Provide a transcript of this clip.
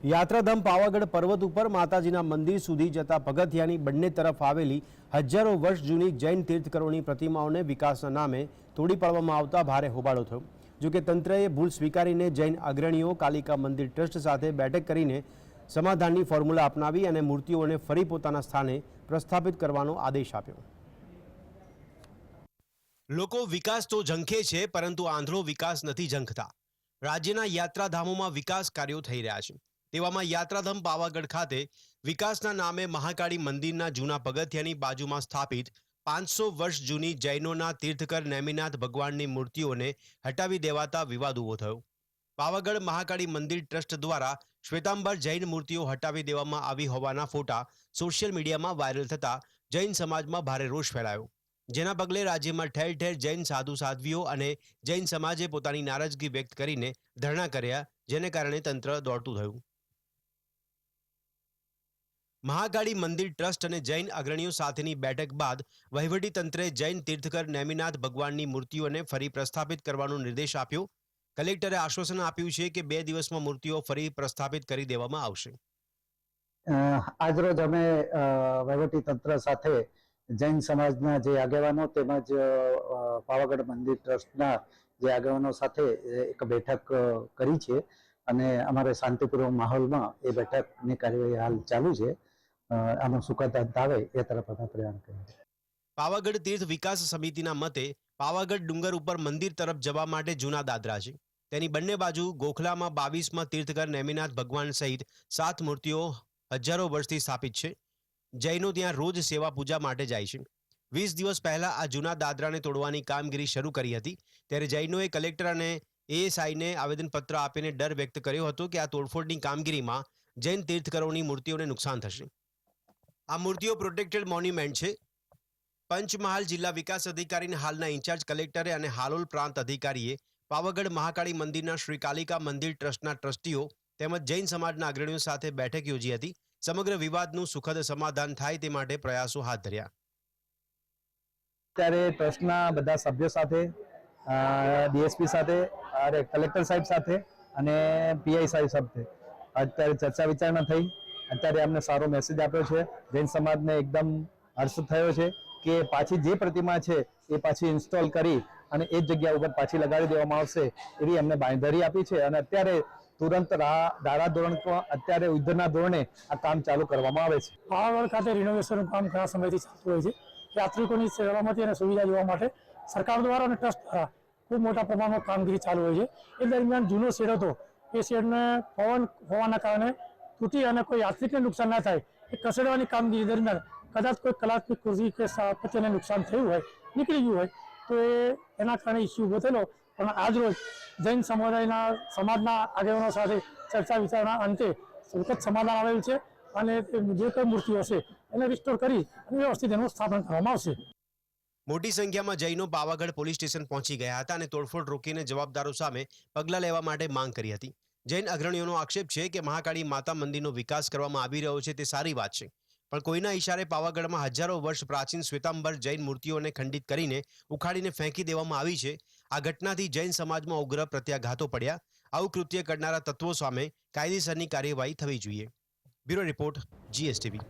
યાત્રાધામ પાવાગઢ પર્વત ઉપર માતાજીના મંદિર સુધી જતા પગથિયાની બંને તરફ આવેલી હજારો વર્ષ જૂની જૈન તીર્થકરોની પ્રતિમાઓને વિકાસના નામે તોડી પાડવામાં આવતા ભારે હોબાળો થયો. જોકે તંત્રએ ભૂલ સ્વીકારીને જૈન અગ્રણીઓ કાલિકા મંદિર ટ્રસ્ટ સાથે બેઠક કરીને સમાધાનની ફોર્મ્યુલા અપનાવી અને મૂર્તિઓને ફરી પોતાના સ્થાને પ્રસ્થાપિત કરવાનો આદેશ આપ્યો. લોકો વિકાસ તો ઝંખે છે, પરંતુ આંધળો વિકાસ નથી ઝંખતા. રાજ્યના યાત્રાધામોમાં વિકાસ કાર્યો થઈ રહ્યા છે. તેવામાં યાત્રાધામ પાવાગઢ ખાતે વિકાસના નામે મહાકાળી મંદિરના જૂના પગથિયાની બાજુમાં સ્થાપિત પાંચસો વર્ષ જૂની જૈનોના તીર્થકર નેમિનાથ ભગવાનની મૂર્તિઓને હટાવી દેવાતા વિવાદ ઊભો થયો. પાવાગઢ મહાકાળી મંદિર ટ્રસ્ટ દ્વારા શ્વેતાંબર જૈન મૂર્તિઓ હટાવી દેવામાં આવી હોવાના ફોટા સોશિયલ મીડિયામાં વાયરલ થતા જૈન સમાજમાં ભારે રોષ ફેલાયો. જેના પગલે રાજ્યમાં ઠેર ઠેર જૈન સાધુ સાધ્વીઓ અને જૈન સમાજે પોતાની નારાજગી વ્યક્ત કરીને ધરણા કર્યા, જેને કારણે તંત્ર દોડતું થયું. મહાકાળી મંદિર ટ્રસ્ટ અને જૈન અગ્રણીઓ સાથેની બેઠક બાદ વહીવટી તંત્રે જૈન તીર્થકર નેમિનાથ ભગવાનની મૂર્તિઓને ફરી પ્રસ્થાપિત કરવાનો નિર્દેશ આપ્યો. કલેક્ટરે આશ્વાસન આપ્યું છે કે બે દિવસમાં મૂર્તિઓ ફરી પ્રસ્થાપિત કરી દેવામાં આવશે. આજરોજ અમે અ, વહીવટી તંત્ર સાથે જૈન સમાજના જે આગેવાનો તેમજ પાવાગઢ મંદિર ટ્રસ્ટના જે આગેવાનો સાથે એક બેઠક કરી છે અને અમારે શાંતિપૂર્વક માહોલમાં એ બેઠકની કાર્યવાહી હાલ ચાલુ છે. આનો અંત આવે એ તરફ અમે પ્રયાણ છીએ પાવાગઢ તીર્થ વિકાસ સમિતિના મતે પાવાગઢ ડુંગર ઉપર મંદિર તરફ જવા માટે જૂના દાદરા છે. તેની બંને બાજુ ગોખલામાં બાવીસમાં તીર્થકર નેમિનાથ ભગવાન સહિત સાત મૂર્તિઓ હજારો વર્ષથી સ્થાપિત છે. જૈનો ત્યાં રોજ સેવા પૂજા માટે જાય છે. વીસ દિવસ પહેલા આ જૂના દાદરાને તોડવાની કામગીરી શરૂ કરી હતી. ત્યારે જૈનોએ કલેક્ટર અને એએસઆઈને આવેદનપત્ર આપીને ડર વ્યક્ત કર્યો હતો કે આ તોડફોડની કામગીરીમાં જૈન તીર્થકરોની મૂર્તિઓને નુકસાન થશે. આ મૂર્તિઓ પ્રોટેક્ટેડ મોન્યુમેન્ટ છે. પંચમહાલ જિલ્લા વિકાસ અધિકારીને હાલના ઇન્ચાર્જ કલેક્ટરે અને હાલોલ પ્રાંત અધિકારીએ પાવાગઢ મહાકાળી મંદિરના શ્રી કાલિકા મંદિર ટ્રસ્ટના ટ્રસ્ટીઓ તેમજ જૈન સમાજના અગ્રણીઓ સાથે બેઠક યોજી હતી. સમગ્ર વિવાદનું સુખદ સમાધાન થાય તે માટે પ્રયાસો હાથ ધર્યા. ત્યારે ટ્રસ્ટના બધા સભ્યો સાથે ડીએસપી સાથે, અરે કલેક્ટર સાહેબ સાથે અને પીઆઈ સાહેબ સાથે અત્યારે ચર્ચા વિચારણા થઈ. અત્યારે અમને સારો મેસેજ આપ્યો છે. જૈન સમાજને એકદમ હર્ષ થયો છે કે પાછી જે પ્રતિમા છે એ પાછી ઇન્સ્ટોલ કરી અને એ જગ્યા ઉપર પાછી લગાડી દેવામાં આવશે એવી અમને બાંધરી આપી છે. અને અત્યારે તુરંત ધારા ધોરણ અત્યારે યુદ્ધના ધોરણે આ કામ ચાલુ કરવામાં આવે છે. પાવાગઢ ખાતે રિનોવેશનનું કામ ઘણા સમયથી ચાલતું હોય છે. યાત્રિકોની સલામતી અને સુવિધા જોવા માટે સરકાર દ્વારા અને ટ્રસ્ટ દ્વારા ખૂબ મોટા પ્રમાણમાં કામગીરી ચાલુ હોય છે. એ દરમિયાન જૂનો શેડ હતો. એ શેડને પવન હોવાના કારણે તૂટી અને કોઈ યાત્રિકને નુકસાન ના થાય, એ ખસેડવાની કામગીરી દરમિયાન કદાચ કોઈ કલાત્મક ખુરશી કે સ્થાપત્યને નુકસાન થયું હોય, નીકળી ગયું હોય, તો એ એના કારણે ઇસ્યુ ઊભો થયેલો. પણ આજરોજ જૈન સમુદાયના, સમાજના આગેવાનો સાથે ચર્ચા વિચારણા અંતે સુખદ સમાધાન આવેલ છે અને જે કઈ મૂર્તિઓ છે એને રિસ્ટોર કરી અને વ્યવસ્થિત એનું સ્થાપન કરવામાં આવશે. મોટી સંખ્યામાં જૈનો પાવાગઢ પોલીસ સ્ટેશન પહોંચી ગયા હતા અને તોડફોડ રોકીને જવાબદારો સામે પગલાં લેવા માટે માંગ કરી હતી. જૈન અગ્રણીઓનો આક્ષેપ છે કે મહાકાળી માતા મંદિરનો વિકાસ કરવામાં આવી રહ્યો છે તે સારી વાત છે. પણ કોઈના ઇશારે પાવાગઢમાં હજારો વર્ષ પ્રાચીન શ્વેતાંબર જૈન મૂર્તિઓને ખંડિત કરીને ઉખાડીને ફેંકી દેવામાં આવી છે. આ ઘટનાથી જૈન સમાજમાં ઉગ્ર પ્રત્યાઘાતો પડ્યા. આવું કૃત્ય કરનારા તત્વો સામે કાયદેસરની કાર્યવાહી થવી જોઈએ. Bureau report, GSTV.